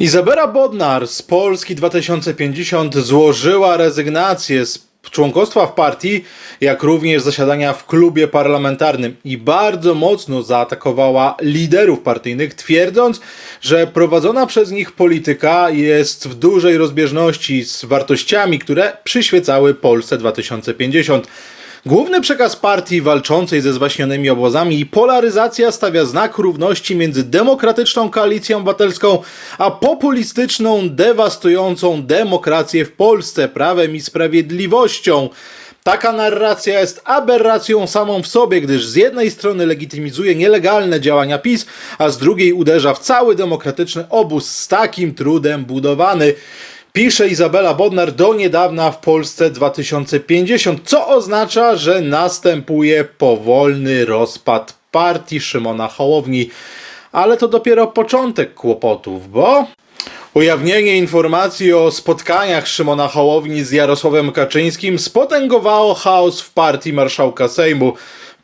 Izabela Bodnar z Polski 2050 złożyła rezygnację z członkostwa w partii, jak również zasiadania w klubie parlamentarnym i bardzo mocno zaatakowała liderów partyjnych, twierdząc, że prowadzona przez nich polityka jest w dużej rozbieżności z wartościami, które przyświecały Polsce 2050. Główny przekaz partii walczącej ze zwaśnionymi obozami i polaryzacja stawia znak równości między demokratyczną koalicją obywatelską a populistyczną, dewastującą demokrację w Polsce prawem i sprawiedliwością. Taka narracja jest aberracją samą w sobie, gdyż z jednej strony legitymizuje nielegalne działania PiS, a z drugiej uderza w cały demokratyczny obóz z takim trudem budowany. Pisze Izabela Bodnar do niedawna w Polsce 2050, co oznacza, że następuje powolny rozpad partii Szymona Hołowni. Ale to dopiero początek kłopotów, bo Ujawnienie informacji o spotkaniach Szymona Hołowni z Jarosławem Kaczyńskim spotęgowało chaos w partii marszałka Sejmu.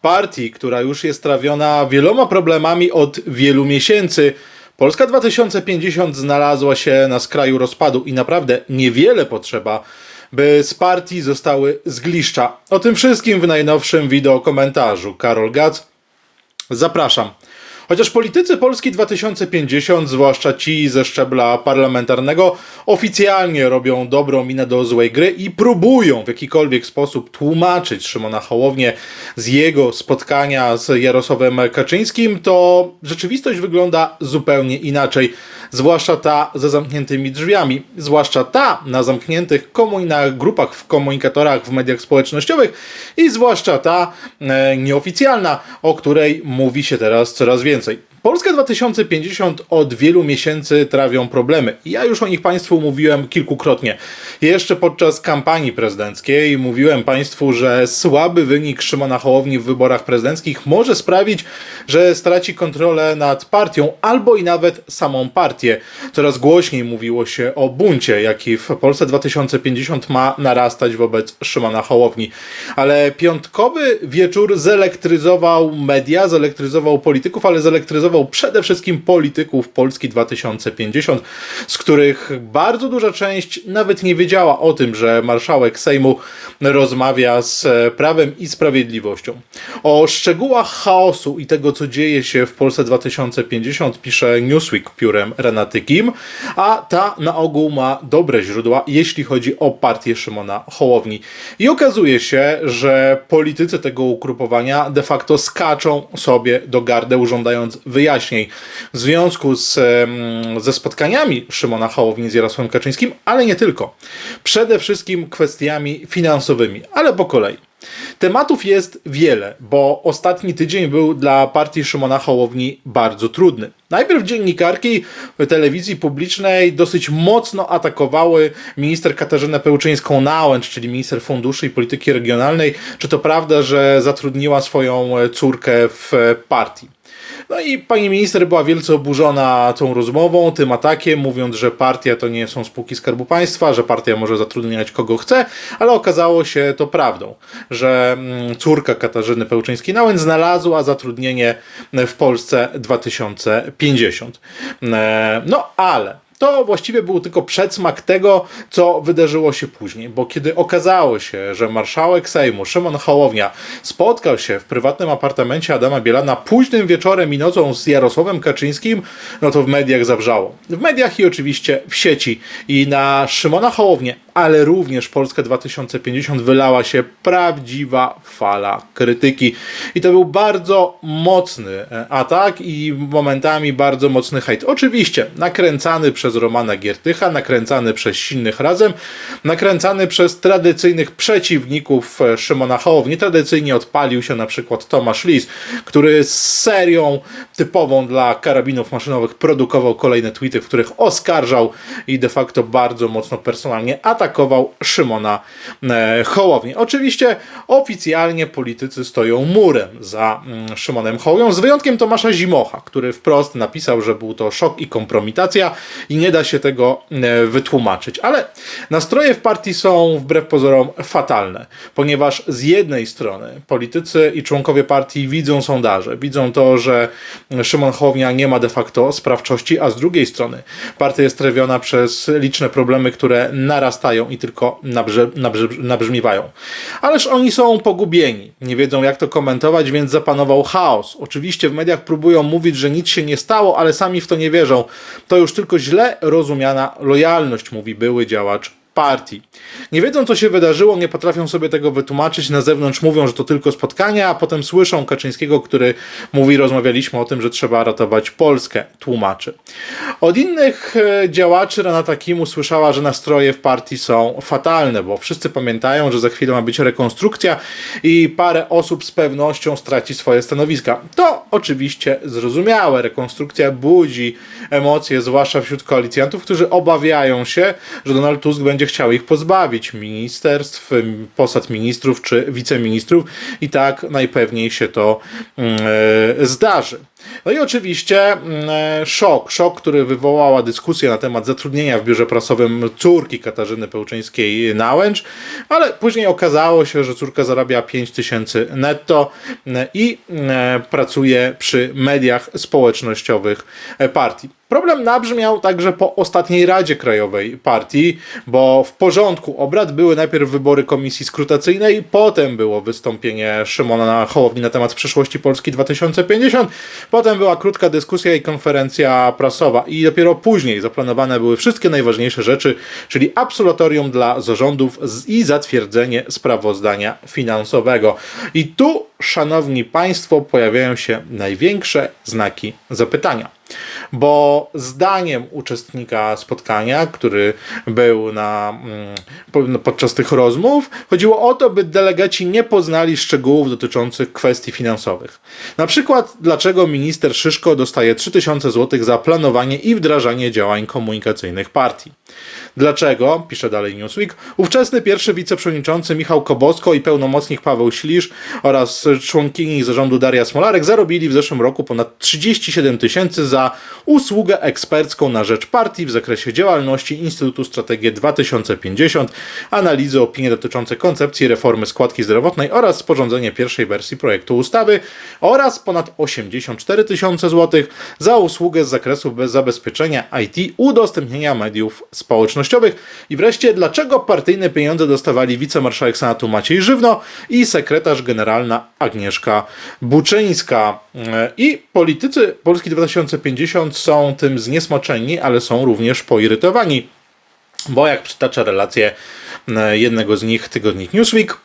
Partii, która już jest trawiona wieloma problemami od wielu miesięcy. Polska 2050 znalazła się na skraju rozpadu i naprawdę niewiele potrzeba, by z partii zostały zgliszcza. O tym wszystkim w najnowszym wideo komentarzu. Karol Gac, zapraszam. Chociaż politycy Polski 2050, zwłaszcza ci ze szczebla parlamentarnego, oficjalnie robią dobrą minę do złej gry i próbują w jakikolwiek sposób tłumaczyć Szymona Hołownię z jego spotkania z Jarosławem Kaczyńskim, to rzeczywistość wygląda zupełnie inaczej. Zwłaszcza ta ze zamkniętymi drzwiami, zwłaszcza ta na zamkniętych komunach, grupach w komunikatorach w mediach społecznościowych i zwłaszcza ta e, nieoficjalna, o której mówi się teraz coraz więcej. więcej. Polska 2050 od wielu miesięcy trawią problemy. Ja już o nich Państwu mówiłem kilkukrotnie. Jeszcze podczas kampanii prezydenckiej mówiłem Państwu, że słaby wynik Szymona Hołowni w wyborach prezydenckich może sprawić, że straci kontrolę nad partią albo i nawet samą partię. Coraz głośniej mówiło się o buncie, jaki w Polsce 2050 ma narastać wobec Szymona Hołowni. Ale piątkowy wieczór zelektryzował media, zelektryzował polityków, ale zelektryzował przede wszystkim polityków Polski 2050, z których bardzo duża część nawet nie wiedziała o tym, że marszałek Sejmu rozmawia z Prawem i Sprawiedliwością. O szczegółach chaosu i tego, co dzieje się w Polsce 2050 pisze Newsweek piórem Renaty Kim, a ta na ogół ma dobre źródła, jeśli chodzi o partię Szymona Hołowni. I okazuje się, że politycy tego ugrupowania de facto skaczą sobie do gardeł, żądając wyjaśnień w związku z, ze spotkaniami Szymona Hołowni z Jarosławem Kaczyńskim, ale nie tylko. Przede wszystkim kwestiami finansowymi, ale po kolei. Tematów jest wiele, bo ostatni tydzień był dla partii Szymona Hołowni bardzo trudny. Najpierw dziennikarki telewizji publicznej dosyć mocno atakowały minister Katarzynę Pełczyńską-Nałęcz, czyli minister funduszy i polityki regionalnej, czy to prawda, że zatrudniła swoją córkę w partii. No i pani minister była wielce oburzona tą rozmową, tym atakiem, mówiąc, że partia to nie są spółki Skarbu Państwa, że partia może zatrudniać kogo chce, ale okazało się to prawdą, że mm, córka Katarzyny Pełczyńskiej-Nałęcz znalazła zatrudnienie w Polsce 2050. E, No ale to właściwie był tylko przedsmak tego, co wydarzyło się później, bo kiedy okazało się, że marszałek Sejmu Szymon Hołownia spotkał się w prywatnym apartamencie Adama Bielana późnym wieczorem i nocą z Jarosławem Kaczyńskim, no to w mediach zawrzało. W mediach i oczywiście w sieci. I na Szymona Hołownię, ale również Polskę 2050 wylała się prawdziwa fala krytyki. I to był bardzo mocny e, atak i momentami bardzo mocny hejt. Oczywiście nakręcany przez Romana Giertycha, nakręcany przez silnych razem, nakręcany przez tradycyjnych przeciwników e, Szymona Hołowni. Tradycyjnie odpalił się na przykład Tomasz Lis, który z serią typową dla karabinów maszynowych produkował kolejne tweety, w których oskarżał i de facto bardzo mocno personalnie atakował atakował Szymona e, Hołownię. Oczywiście oficjalnie politycy stoją murem za mm, Szymonem Hołownią, z wyjątkiem Tomasza Zimocha, który wprost napisał, że był to szok i kompromitacja i nie da się tego e, wytłumaczyć. Ale nastroje w partii są wbrew pozorom fatalne, ponieważ z jednej strony politycy i członkowie partii widzą sondaże, widzą to, że Szymon Hołownia nie ma de facto sprawczości, a z drugiej strony partia jest trawiona przez liczne problemy, które narastają i tylko nabrze, nabrze, nabrzmiewają. Ależ oni są pogubieni, nie wiedzą jak to komentować, więc zapanował chaos. Oczywiście w mediach próbują mówić, że nic się nie stało, ale sami w to nie wierzą. To już tylko źle rozumiana lojalność, mówi były działacz partii. Nie wiedzą, co się wydarzyło, nie potrafią sobie tego wytłumaczyć. Na zewnątrz mówią, że to tylko spotkania, a potem słyszą Kaczyńskiego, który mówi, rozmawialiśmy o tym, że trzeba ratować Polskę, tłumaczy. Od innych e, działaczy Renata Kim usłyszała, że nastroje w partii są fatalne, bo wszyscy pamiętają, że za chwilę ma być rekonstrukcja i parę osób z pewnością straci swoje stanowiska. To oczywiście zrozumiałe. Rekonstrukcja budzi emocje, zwłaszcza wśród koalicjantów, którzy obawiają się, że Donald Tusk będzie chciał ich pozbawić ministerstw, posad ministrów czy wiceministrów i tak najpewniej się to mm, e, zdarzy. No i oczywiście mm, e, szok, szok, który wywołała dyskusja na temat zatrudnienia w biurze prasowym córki Katarzyny Pełczyńskiej-Nałęcz, ale później okazało się, że córka zarabia 5 tysięcy netto mm, i pracuje przy mediach społecznościowych e, partii. Problem nabrzmiał także po ostatniej Radzie Krajowej Partii, bo w porządku obrad były najpierw wybory komisji skrutacyjnej, potem było wystąpienie Szymona Hołowni na temat przyszłości Polski 2050, potem była krótka dyskusja i konferencja prasowa i dopiero później zaplanowane były wszystkie najważniejsze rzeczy, czyli absolutorium dla zarządów i zatwierdzenie sprawozdania finansowego. I tu, szanowni państwo, pojawiają się największe znaki zapytania bo zdaniem uczestnika spotkania, który był na, mm, podczas tych rozmów, chodziło o to, by delegaci nie poznali szczegółów dotyczących kwestii finansowych. Na przykład, dlaczego minister Szyszko dostaje 3000 zł za planowanie i wdrażanie działań komunikacyjnych partii. Dlaczego, pisze dalej Newsweek, ówczesny pierwszy wiceprzewodniczący Michał Kobosko i pełnomocnik Paweł Ślisz oraz członkini zarządu Daria Smolarek zarobili w zeszłym roku ponad 37 tysięcy za usługę ekspercką na rzecz partii w zakresie działalności Instytutu Strategii 2050, analizy opinii dotyczące koncepcji reformy składki zdrowotnej oraz sporządzenie pierwszej wersji projektu ustawy oraz ponad 84 tysiące złotych za usługę z zakresu bez zabezpieczenia IT udostępnienia mediów społecznościowych. I wreszcie, dlaczego partyjne pieniądze dostawali wicemarszałek Senatu Maciej Żywno i sekretarz generalna Agnieszka Buczyńska. I politycy Polski 2050 są tym zniesmoczeni, ale są również poirytowani. Bo jak przytacza relację e, jednego z nich, tygodnik Newsweek,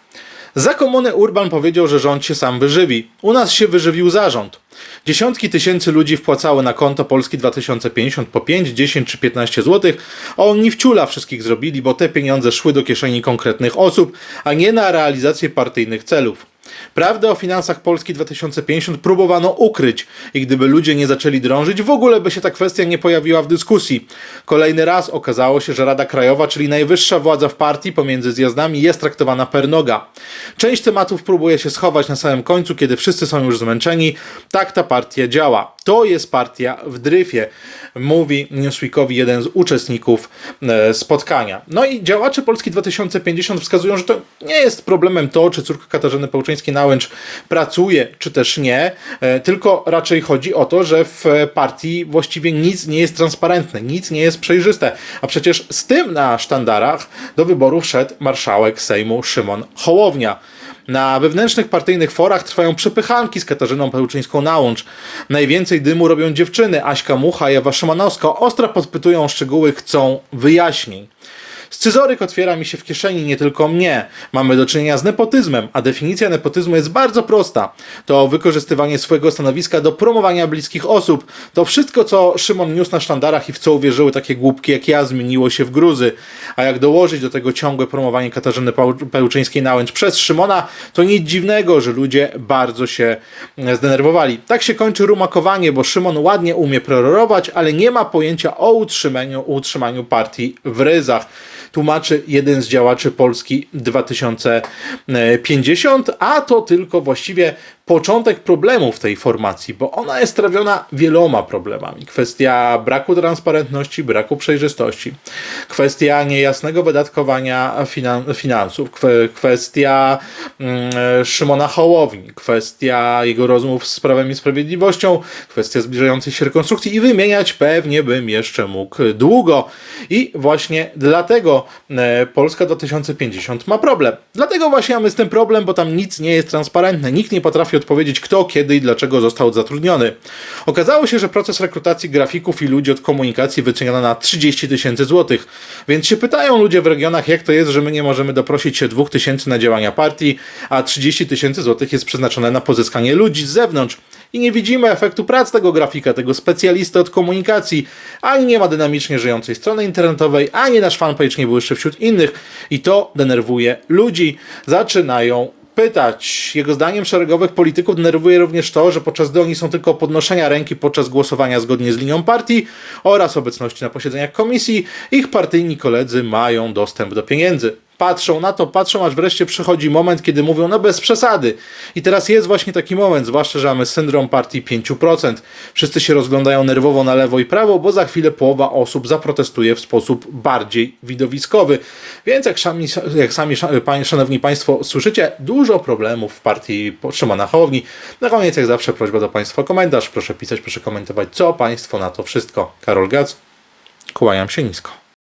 za komuny Urban powiedział, że rząd się sam wyżywi. U nas się wyżywił zarząd. Dziesiątki tysięcy ludzi wpłacały na konto Polski 2050 po 5, 10 czy 15 zł, a oni wciula wszystkich zrobili, bo te pieniądze szły do kieszeni konkretnych osób, a nie na realizację partyjnych celów. Prawdę o finansach Polski 2050 próbowano ukryć i gdyby ludzie nie zaczęli drążyć, w ogóle by się ta kwestia nie pojawiła w dyskusji. Kolejny raz okazało się, że Rada Krajowa, czyli najwyższa władza w partii pomiędzy zjazdami, jest traktowana per noga. Część tematów próbuje się schować na samym końcu, kiedy wszyscy są już zmęczeni. Tak ta partia działa. To jest partia w dryfie, mówi Newsweekowi jeden z uczestników e, spotkania. No i działacze Polski 2050 wskazują, że to nie jest problemem to, czy córka Katarzyny Pełczyńskiej-Nałęcz pracuje, czy też nie, e, tylko raczej chodzi o to, że w partii właściwie nic nie jest transparentne, nic nie jest przejrzyste. A przecież z tym na sztandarach do wyborów szedł marszałek Sejmu Szymon Hołownia. Na wewnętrznych partyjnych forach trwają przepychanki z Katarzyną Pełczyńską na łącz. Najwięcej dymu robią dziewczyny. Aśka Mucha i Ewa Szymanowska ostro podpytują szczegóły, chcą wyjaśnień. Scyzoryk otwiera mi się w kieszeni nie tylko mnie. Mamy do czynienia z nepotyzmem, a definicja nepotyzmu jest bardzo prosta. To wykorzystywanie swojego stanowiska do promowania bliskich osób. To wszystko, co Szymon niósł na sztandarach i w co uwierzyły takie głupki jak ja, zmieniło się w gruzy. A jak dołożyć do tego ciągłe promowanie Katarzyny Pełczyńskiej Nałęcz przez Szymona, to nic dziwnego, że ludzie bardzo się zdenerwowali. Tak się kończy rumakowanie, bo Szymon ładnie umie prororować, ale nie ma pojęcia o utrzymaniu, utrzymaniu partii w ryzach. Tłumaczy jeden z działaczy Polski 2050, a to tylko właściwie początek problemów tej formacji, bo ona jest trawiona wieloma problemami. Kwestia braku transparentności, braku przejrzystości, kwestia niejasnego wydatkowania finan- finansów, kwe- kwestia mm, Szymona Hołowni, kwestia jego rozmów z Prawem i Sprawiedliwością, kwestia zbliżającej się rekonstrukcji i wymieniać pewnie bym jeszcze mógł długo. I właśnie dlatego e, Polska 2050 ma problem. Dlatego właśnie mamy z tym problem, bo tam nic nie jest transparentne. Nikt nie potrafi odpowiedzieć, kto, kiedy i dlaczego został zatrudniony. Okazało się, że proces rekrutacji grafików i ludzi od komunikacji wyceniono na 30 tysięcy złotych. Więc się pytają ludzie w regionach, jak to jest, że my nie możemy doprosić się 2 tysięcy na działania partii, a 30 tysięcy złotych jest przeznaczone na pozyskanie ludzi z zewnątrz. I nie widzimy efektu prac tego grafika, tego specjalisty od komunikacji. Ani nie ma dynamicznie żyjącej strony internetowej, ani nasz fanpage nie błyszczy wśród innych. I to denerwuje ludzi. Zaczynają pytać. Jego zdaniem szeregowych polityków denerwuje również to, że podczas gdy oni są tylko podnoszenia ręki podczas głosowania zgodnie z linią partii oraz obecności na posiedzeniach komisji, ich partyjni koledzy mają dostęp do pieniędzy. Patrzą na to, patrzą, aż wreszcie przychodzi moment, kiedy mówią, no bez przesady. I teraz jest właśnie taki moment, zwłaszcza, że mamy syndrom partii 5%. Wszyscy się rozglądają nerwowo na lewo i prawo, bo za chwilę połowa osób zaprotestuje w sposób bardziej widowiskowy. Więc jak sami, jak sami szanowni państwo słyszycie, dużo problemów w partii Szymona Hołowni. Na koniec, jak zawsze, prośba do państwa komentarz. Proszę pisać, proszę komentować, co państwo na to wszystko. Karol Gac, kłaniam się nisko.